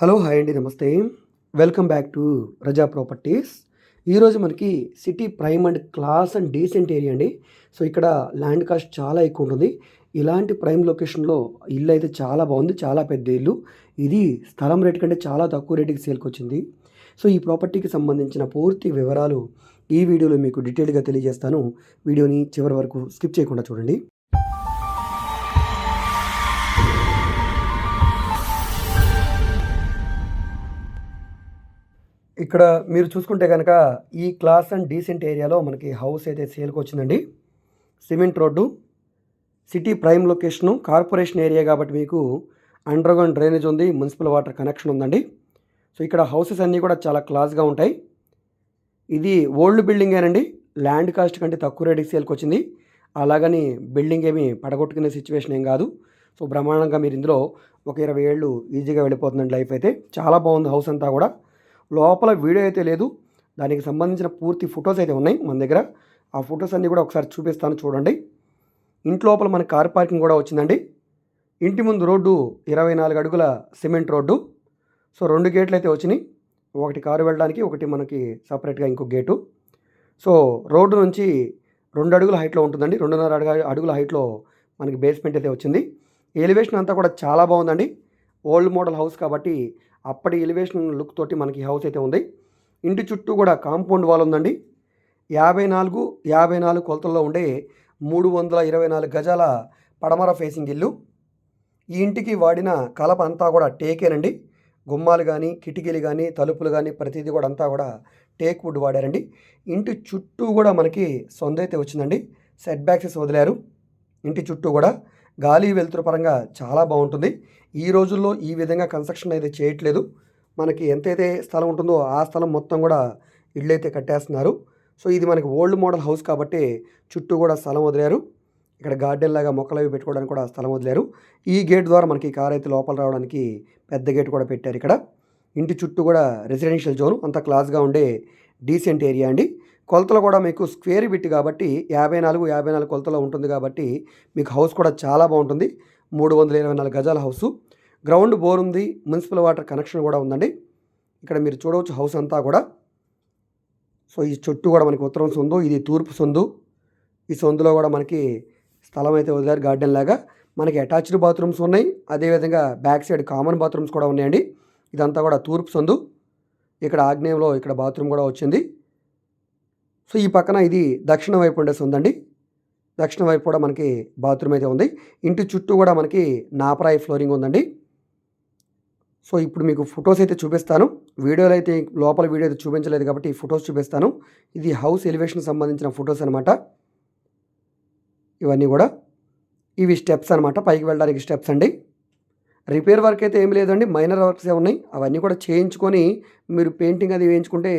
Hello hi అండి నమస్తే. Welcome back to Raza properties. ఈరోజు మనకి city prime and class and decent area అండి. సో ఇక్కడ ల్యాండ్ కాస్ట్ చాలా ఎక్కువ ఉంటుంది. ఇలాంటి ప్రైమ్ లొకేషన్లో ఇల్లు అయితే చాలా బాగుంది చాలా పెద్ద ఇల్లు. ఇది స్థలం రేట్ కంటే చాలా తక్కువ రేటుకి సేల్కి వచ్చింది. సో ఈ ప్రాపర్టీకి సంబంధించిన పూర్తి వివరాలు ఈ వీడియోలో మీకు డీటెయిల్గా తెలియజేస్తాను. వీడియోని చివరి వరకు స్కిప్ చేయకుండా చూడండి. ఇక్కడ మీరు చూసుకుంటే కనుక ఈ క్లాస్ అండ్ డీసెంట్ ఏరియాలో మనకి హౌస్ అయితే సేల్కి వచ్చిందండి. Cement road city prime location corporation area కాబట్టి మీకు అండర్గ్రౌండ్ డ్రైనేజ్ ఉంది మున్సిపల్ వాటర్ కనెక్షన్ ఉందండి. సో ఇక్కడ హౌసెస్ అన్నీ కూడా చాలా క్లాస్గా ఉంటాయి. ఇది ఓల్డ్ బిల్డింగేనండి ల్యాండ్ కాస్ట్ కంటే తక్కువ రేటుకి సేల్కి వచ్చింది. అలాగని బిల్డింగ్ ఏమి పడగొట్టుకునే సిచ్యువేషన్ ఏం కాదు. సో బ్రహ్మాండంగా మీరు ఇందులో ఒక ఇరవై ఏళ్ళు ఈజీగా వెళ్ళిపోతుందండి లైఫ్ అయితే. చాలా బాగుంది హౌస్ అంతా కూడా. లోపల వీడియో అయితే లేదు. దానికి సంబంధించిన పూర్తి ఫొటోస్ అయితే ఉన్నాయి మన దగ్గర. ఆ ఫొటోస్ అన్నీ కూడా ఒకసారి చూపిస్తాను చూడండి. ఇంటి లోపల మన కార్ పార్కింగ్ కూడా వచ్చిందండి. ఇంటి ముందు రోడ్డు ఇరవై నాలుగు అడుగుల సిమెంట్ రోడ్డు. సో రెండు గేట్లు అయితే వచ్చినాయి. ఒకటి కారు వెళ్ళడానికి ఒకటి మనకి సపరేట్గా ఇంకో గేటు. సో రోడ్డు నుంచి రెండు అడుగుల హైట్లో ఉంటుందండి. రెండున్నర అడుగు అడుగుల హైట్లో మనకి బేస్మెంట్ అయితే వచ్చింది. ఎలివేషన్ అంతా కూడా చాలా బాగుందండి. ఓల్డ్ మోడల్ హౌస్ కాబట్టి అప్పటి ఎలివేషన్ లుక్ తోటి మనకి హౌస్ అయితే ఉంది. ఇంటి చుట్టూ కూడా కాంపౌండ్ వాల్ ఉందండి. యాభై నాలుగు యాభై నాలుగు కొలతల్లో ఉండే మూడు వందల ఇరవై నాలుగు గజాల పడమర ఫేసింగ్ ఇల్లు. ఈ ఇంటికి వాడిన కలప అంతా కూడా టేకేనండి గుమ్మాలు కానీ కిటికీలు కానీ తలుపులు కానీ ప్రతిదీ కూడా అంతా కూడా టేక్ వుడ్ వాడారండి. ఇంటి చుట్టూ కూడా మనకి సొంత అయితే వచ్చిందండి. సెట్ బ్యాక్సెస్ వదిలారు. ఇంటి చుట్టూ కూడా గాలి వెలుతురు పరంగా చాలా బాగుంటుంది. ఈ రోజుల్లో ఈ విధంగా కన్స్ట్రక్షన్ అయితే చేయట్లేదు. మనకి ఎంతైతే స్థలం ఉంటుందో ఆ స్థలం మొత్తం కూడా ఇళ్ళు అయితే కట్టేస్తున్నారు. సో ఇది మనకి ఓల్డ్ మోడల్ హౌస్ కాబట్టి చుట్టూ కూడా స్థలం వదిలారు. ఇక్కడ గార్డెన్ లాగా మొక్కలు అవి పెట్టుకోవడానికి కూడా స్థలం వదిలారు. ఈ గేట్ ద్వారా మనకి కార్ అయితే లోపల రావడానికి పెద్ద గేట్ కూడా పెట్టారు ఇక్కడ. ఇంటి చుట్టూ కూడా రెసిడెన్షియల్ జోన్ అంత క్లాస్గా ఉండే డీసెంట్ ఏరియా అండి. కొలతలు కూడా మీకు స్క్వేర్ బిట్ కాబట్టి యాభై నాలుగు యాభై నాలుగు కొలతలో ఉంటుంది కాబట్టి మీకు హౌస్ కూడా చాలా బాగుంటుంది. మూడు వందల ఇరవై నాలుగు గజాల హౌసు గ్రౌండ్ బోర్ ఉంది మున్సిపల్ వాటర్ కనెక్షన్ కూడా ఉందండి. ఇక్కడ మీరు చూడవచ్చు హౌస్ అంతా కూడా. సో ఈ చుట్టూ కూడా మనకి ఉత్తరం సొందు ఇది తూర్పు సొందు. ఈ సొందులో కూడా మనకి స్థలం అయితే వదిలారు గార్డెన్ లాగా. మనకి అటాచ్డ్ బాత్రూమ్స్ ఉన్నాయి. అదేవిధంగా బ్యాక్ సైడ్ కామన్ బాత్రూమ్స్ కూడా ఉన్నాయండి. ఇదంతా కూడా తూర్పు సొందు. ఇక్కడ ఆగ్నేయంలో ఇక్కడ బాత్రూమ్ కూడా వచ్చింది. సో ఈ పక్కన ఇది దక్షిణ వైపు ఉండేసి ఉందండి. దక్షిణ వైపు కూడా మనకి బాత్రూమ్ అయితే ఉంది. ఇంటి చుట్టూ కూడా మనకి నాపరాయి ఫ్లోరింగ్ ఉందండి. సో ఇప్పుడు మీకు ఫొటోస్ అయితే చూపిస్తాను. వీడియోలో అయితే లోపల వీడియో అయితే చూపించలేదు కాబట్టి ఈ ఫొటోస్ చూపిస్తాను. ఇది హౌస్ ఎలివేషన్ సంబంధించిన ఫొటోస్ అనమాట ఇవన్నీ కూడా. ఇవి స్టెప్స్ అనమాట పైకి వెళ్ళడానికి స్టెప్స్ అండి. రిపేర్ వర్క్ అయితే ఏమి లేదండి. మైనర్ వర్క్స్ ఉన్నాయి. అవన్నీ కూడా చేయించుకొని మీరు పెయింటింగ్ అది వేయించుకుంటే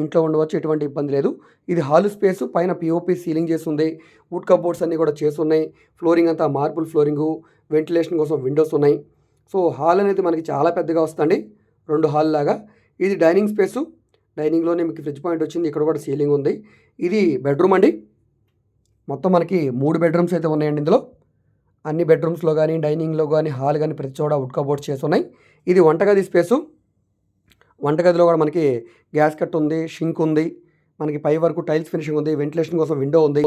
ఇంట్లో ఉండవచ్చు ఎటువంటి ఇబ్బంది లేదు. ఇది హాల్ స్పేస్ పైన పిఓపి సీలింగ్ చేసి ఉంది వుడ్ కబోర్డ్స్ అన్నీ కూడా చేసి ఉన్నాయి ఫ్లోరింగ్ అంతా మార్బుల్ ఫ్లోరింగు వెంటిలేషన్ కోసం విండోస్ ఉన్నాయి. సో హాల్ అనేది మనకి చాలా పెద్దగా వస్తుంది రెండు హాల్ లాగా. ఇది డైనింగ్ స్పేసు. డైనింగ్లోనే మీకు ఫ్రిడ్జ్ పాయింట్ వచ్చింది. ఇక్కడ కూడా సీలింగ్ ఉంది. ఇది బెడ్రూమ్ అండి. మొత్తం మనకి మూడు బెడ్రూమ్స్ అయితే ఉన్నాయండి ఇందులో. అన్ని బెడ్రూమ్స్లో కానీ డైనింగ్లో కానీ హాల్ కానీ ప్రతి చోట వుడ్ చేసి ఉన్నాయి ఇది వంటగది స్పేసు. వంటగదిలో కూడా మనకి గ్యాస్ కట్ ఉంది షింక్ ఉంది మనకి పై వరకు టైల్స్ ఫినిషింగ్ ఉంది వెంటిలేషన్ కోసం విండో ఉంది.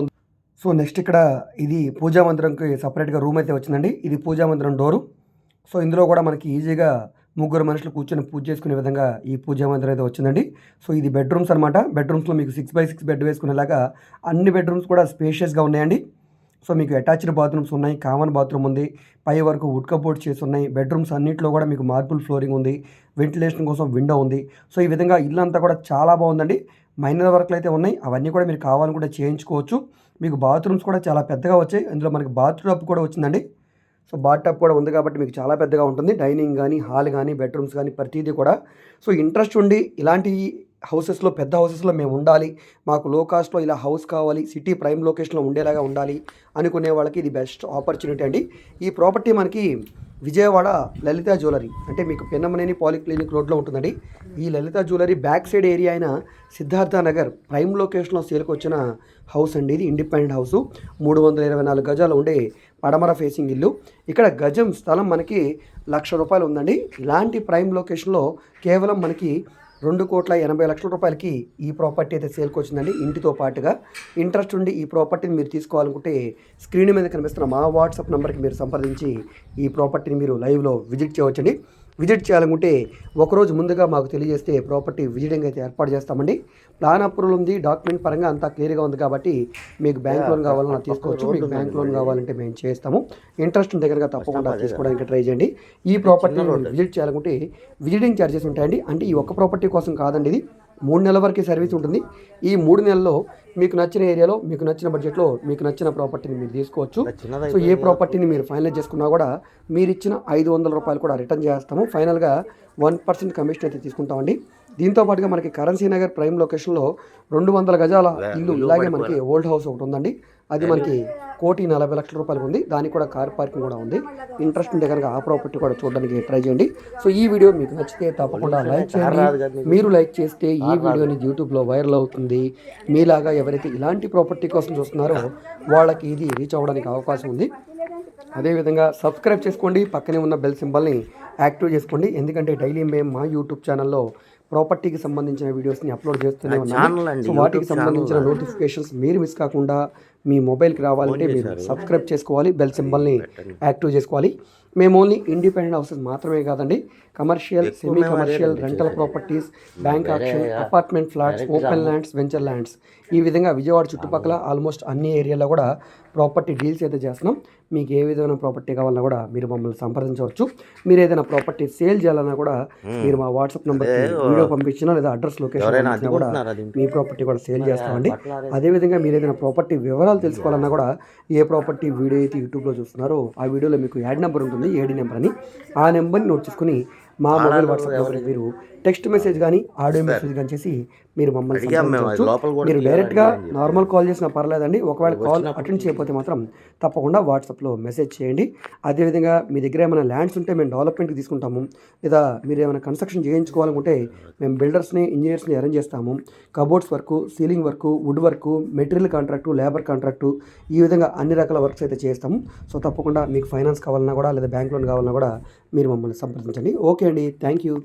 సో నెక్స్ట్ ఇక్కడ ఇది పూజా మందిరంకి సపరేట్గా రూమ్ అయితే వచ్చిందండి. ఇది పూజా మందిరం డోరు. సో ఇందులో కూడా మనకి ఈజీగా ముగ్గురు మనుషులు కూర్చొని పూజ చేసుకునే విధంగా ఈ పూజా మందిరం అయితే వచ్చిందండి. సో ఇది బెడ్రూమ్స్ అనమాట బెడ్రూమ్స్లో మీకు సిక్స్ బై సిక్స్ బెడ్ వేసుకునేలాగా అన్ని బెడ్రూమ్స్ కూడా స్పేషియస్గా ఉన్నాయండి. సో మీకు అటాచ్డ్ బాత్రూమ్స్ ఉన్నాయి కామన్ బాత్రూమ్ ఉంది పై వరకు వుడ్ కబోర్డ్ చేసి ఉన్నాయి బెడ్రూమ్స్ అన్నింటిలో కూడా మీకు మార్బుల్ ఫ్లోరింగ్ ఉంది వెంటిలేషన్ కోసం విండో ఉంది. సో ఈ విధంగా ఇల్లు అంతా కూడా చాలా బాగుందండి. మైనర్ వర్క్లు అయితే ఉన్నాయి అవన్నీ కూడా మీరు కావాలనుకుంటే చేయించుకోవచ్చు. మీకు బాత్రూమ్స్ కూడా చాలా పెద్దగా వచ్చాయి అందులో మనకి బాత్రూమ్ కూడా వచ్చిందండి. సో బాత్ కూడా ఉంది కాబట్టి మీకు చాలా పెద్దగా ఉంటుంది డైనింగ్ కానీ హాల్ కానీ బెడ్రూమ్స్ కానీ ప్రతిదీ కూడా. సో ఇంట్రెస్ట్ ఉండి ఇలాంటి హౌసెస్లో పెద్ద హౌసెస్లో మేము ఉండాలి. మాకు లో కాస్ట్లో ఇలా హౌస్ కావాలి సిటీ ప్రైమ్ లొకేషన్లో ఉండేలాగా ఉండాలి అనుకునే వాళ్ళకి ఇది బెస్ట్ ఆపర్చునిటీ అండి. ఈ ప్రాపర్టీ మనకి విజయవాడ లలిత జ్యువెలరీ అంటే మీకు పెన్నమనేని పాలిక్లినిక్ రోడ్లో ఉంటుందండి. ఈ Lalitha jewellery back side area అయిన సిద్ధార్థ నగర్ ప్రైమ్ లొకేషన్లో సేల్కి వచ్చిన హౌస్ అండి. ఇది ఇండిపెండెంట్ హౌస్ మూడు వందల ఇరవై నాలుగు గజాలు ఉండే పడమర ఫేసింగ్ ఇల్లు. ఇక్కడ గజం స్థలం మనకి లక్ష రూపాయలు ఉందండి. ఇలాంటి ప్రైమ్ లొకేషన్లో కేవలం మనకి రెండు కోట్ల ఎనభై లక్షల రూపాయలకి ఈ ప్రాపర్టీ అయితే సేల్కి వచ్చిందండి. ఇంటితో పాటుగా ఇంట్రెస్ట్ ఉండి ఈ ప్రాపర్టీని మీరు తీసుకోవాలనుకుంటే స్క్రీన్ మీద కనిపిస్తున్న మా వాట్సాప్ నెంబర్కి మీరు సంప్రదించి ఈ ప్రాపర్టీని మీరు లైవ్లో విజిట్ చేయవచ్చండి. విజిట్ చేయాలనుకుంటే ఒకరోజు ముందుగా మాకు తెలియజేస్తే ప్రాపర్టీ విజిటింగ్ అయితే ఏర్పాటు చేస్తామండి. ప్లాన్ అప్రూవల్ ఉంది డాక్యుమెంట్ పరంగా అంతా క్లియర్గా ఉంది కాబట్టి మీకు బ్యాంక్ లోన్ కావాలన్నా తీసుకోవచ్చు మీకు బ్యాంక్ లోన్ కావాలంటే మేము చేస్తాము. ఇంట్రెస్ట్ దగ్గరగా తప్పకుండా తీసుకోవడానికి ట్రై చేయండి. ఈ ప్రాపర్టీ విజిట్ చేయాలనుకుంటే విజిటింగ్ ఛార్జెస్ ఉంటాయండి. అంటే ఈ ఒక్క ప్రాపర్టీ కోసం కాదండి ఇది. మూడు నెలల వరకు సర్వీస్ ఉంటుంది. ఈ మూడు నెలల్లో మీకు నచ్చిన ఏరియాలో మీకు నచ్చిన బడ్జెట్లో మీకు నచ్చిన ప్రాపర్టీని మీరు తీసుకోవచ్చు. సో ఏ ప్రాపర్టీని మీరు ఫైనలైజ్ చేసుకున్నా కూడా మీరు ఇచ్చిన ఐదు వందల రూపాయలు కూడా రిటర్న్ చేస్తాము. ఫైనల్గా వన్ పర్సెంట్ కమిషన్ అయితే తీసుకుంటామండి. దీంతో పాటుగా మనకి కరెన్సీ నగర్ ప్రైమ్ లొకేషన్లో రెండు వందల గజాల ఇల్లు ఇలాగే మనకి ఓల్డ్ హౌస్ ఒకటి ఉందండి. అది. మనకి కోటి నలభై లక్షల రూపాయలు ఉంది. దానికి కూడా కార్ పార్కింగ్ కూడా ఉంది. ఇంట్రెస్ట్ ఉంటే కనుక ఆ ప్రాపర్టీ కూడా చూడడానికి ట్రై చేయండి. సో ఈ వీడియో మీకు నచ్చితే తప్పకుండా లైక్ చేయండి. మీరు లైక్ చేస్తే ఈ వీడియోని యూట్యూబ్లో వైరల్ అవుతుంది. మీలాగా ఎవరైతే ఇలాంటి ప్రాపర్టీ కోసం చూస్తున్నారో వాళ్ళకి ఇది రీచ్ అవ్వడానికి అవకాశం ఉంది. అదేవిధంగా సబ్స్క్రైబ్ చేసుకోండి. పక్కనే ఉన్న బెల్ సింబల్ని యాక్టివ్ చేసుకోండి. ఎందుకంటే డైలీ మేము మా యూట్యూబ్ ఛానల్లో ప్రాపర్టీకి సంబంధించిన వీడియోస్ని అప్లోడ్ చేస్తూనే ఉన్నాము సో వాటికి సంబంధించిన నోటిఫికేషన్స్ మీరు మిస్ కాకుండా మీ మొబైల్కి రావాలంటే మీరు సబ్స్క్రైబ్ చేసుకోవాలి బెల్ సింబల్ని యాక్టివ్ చేసుకోవాలి. మేము ఓన్లీ ఇండిపెండెంట్ హౌసెస్ మాత్రమే కాదండి. Commercial semi commercial rental properties bank auction apartment flats open lands venture lands ఈ విధంగా విజయవాడ చుట్టుపక్కల ఆల్మోస్ట్ అన్ని ఏరియాలో కూడా ప్రాపర్టీ డీల్స్ అయితే చేస్తున్నాం. మీకు ఏ విధమైన ప్రాపర్టీ కావాలన్నా కూడా మీరు మమ్మల్ని సంప్రదించవచ్చు. మీరు ఏదైనా ప్రాపర్టీ సేల్ చేయాలన్నా కూడా మీరు మా వాట్సాప్ నెంబర్కి వీడియో పంపించినా లేదా అడ్రస్ లొకేషన్ కూడా మీ ప్రాపర్టీ కూడా సేల్ చేస్తామండి. అదేవిధంగా మీరు ఏదైనా ప్రాపర్టీ వివరాలు తెలుసుకోవాలన్నా కూడా ఏ ప్రాపర్టీ వీడియో అయితే యూట్యూబ్లో చూస్తున్నారో ఆ వీడియోలో మీకు యాడ్ నెంబర్ ఉంటుంది. ఏడి నెంబర్ అని. ఆ నెంబర్ని నోట్ చేసుకుని మా మొబైల్ వాట్సాప్ మీరు టెక్స్ట్ మెసేజ్ కానీ ఆడియో మెసేజ్ కానీ చేసి మీరు మమ్మల్ని. మీరు డైరెక్ట్గా నార్మల్ కాల్ చేసినా పర్లేదండి. ఒకవేళ కాల్ అటెండ్ చేయకపోతే మాత్రం తప్పకుండా వాట్సాప్లో మెసేజ్ చేయండి. అదేవిధంగా మీ దగ్గర ఏమైనా ల్యాండ్స్ ఉంటే మేము డెవలప్మెంట్కి తీసుకుంటాము. లేదా మీరు ఏమైనా కన్స్ట్రక్షన్ చేయించుకోవాలనుకుంటే మేము బిల్డర్స్ని ఇంజనీర్స్ని అరేంజ్ చేస్తాము. Cupboards work ceiling work wood work material contract labour contract ఈ విధంగా అన్ని రకాల వర్క్స్ అయితే చేస్తాము. సో తప్పకుండా మీకు ఫైనాన్స్ కావాలన్నా కూడా లేదా బ్యాంక్ లోన్ కావాలన్నా కూడా మీరు మమ్మల్ని సంప్రదించండి. ఓకే అండి. Thank you